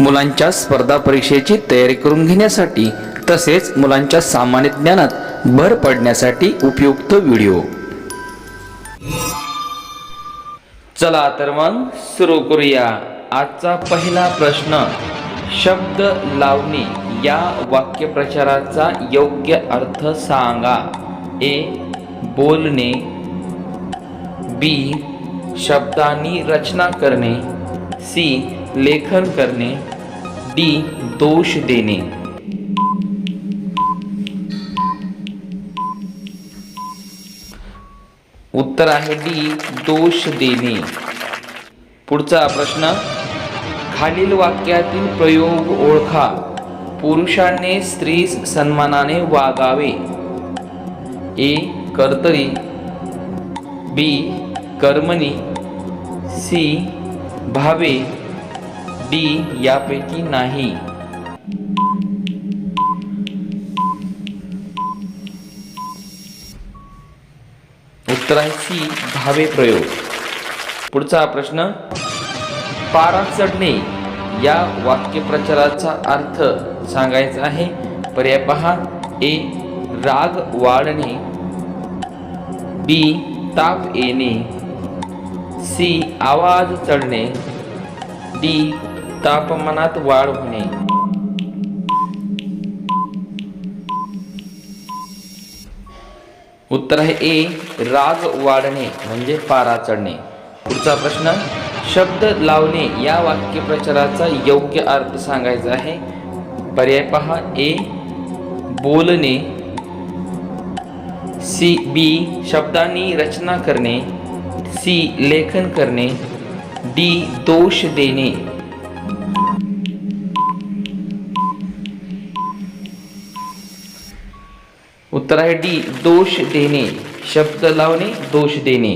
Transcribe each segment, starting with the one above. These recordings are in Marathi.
मुलांच्या स्पर्धा परीक्षेची तयारी करून घेण्यासाठी तसेच मुलांच्या सामान्य ज्ञानात भर पडण्यासाठी उपयुक्त व्हिडिओ. चला तर मग सुरू करूया आजचा पहिला प्रश्न. शब्द लावणे या वाक्यप्रचाराचा योग्य अर्थ सांगा. ए. बोलणे. बी. शब्दांनी रचना करणे. सी. लेखन करणे डी दोष देणे. उत्तर आहे डी दोष देणे. पुढचा प्रश्न खालील वाक्यातील प्रयोग ओळखा. पुरुषाने स्त्रीस सन्मानाने वागावे. ए कर्तरी. बी कर्मणी. सी भावे. डी यापैकी नाही. उत्तर आहे सी धावे प्रयोग. पुढचा प्रश्न पारा चढणे या वाक्यप्रचाराचा अर्थ सांगायचा आहे. पर्याय पहा. ए राग वाढणे. बी ताप येणे. सी आवाज चढणे. डी तापमानात वाढ होणे. उत्तर आहे ए राग वाढणे म्हणजे पारा चढणे. पुढचा प्रश्न शब्द लावणे या वाक्यप्रचाराचा योग्य अर्थ सांगायचा आहे. पर्याय पहा ए बोलणे सी बी शब्दांनी रचना करणे सी लेखन करणे डी दोष देणे. उत्तर आहे डी दोष देणे शब्द लावणे दोष देणे.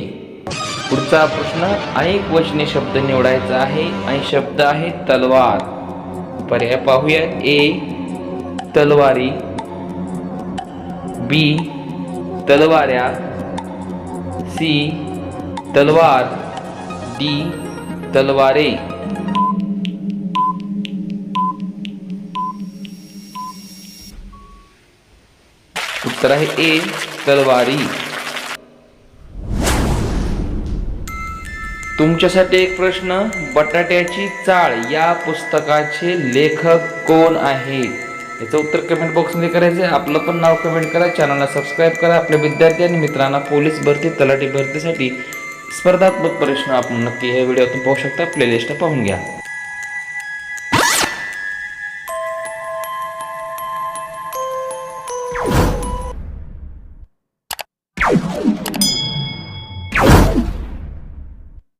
पुढचा प्रश्न अनेक वचने शब्द निवडायचा आहे आणि शब्द आहे तलवार. पर्याय पाहूया. ए तलवारी. बी तलवाऱ्या. सी तलवार. डी तलवारे. उत्तर आहे ए तलवारी। तुमच्यासाठी एक प्रश्न बटाट्याची चाळ या पुस्तकाचे लेखक कोण आहेत? याचं उत्तर कमेंट बॉक्समध्ये करायचं आपलं पण नाव कमेंट करा चॅनलला सबस्क्राईब करा. आपल्या विद्यार्थी आणि मित्रांना पोलीस भरती तलाठी भरतीसाठी स्पर्धात्मक प्रश्न आपण नक्की या व्हिडिओतून पाहू शकता. प्लेलिस्ट पाहून घ्या.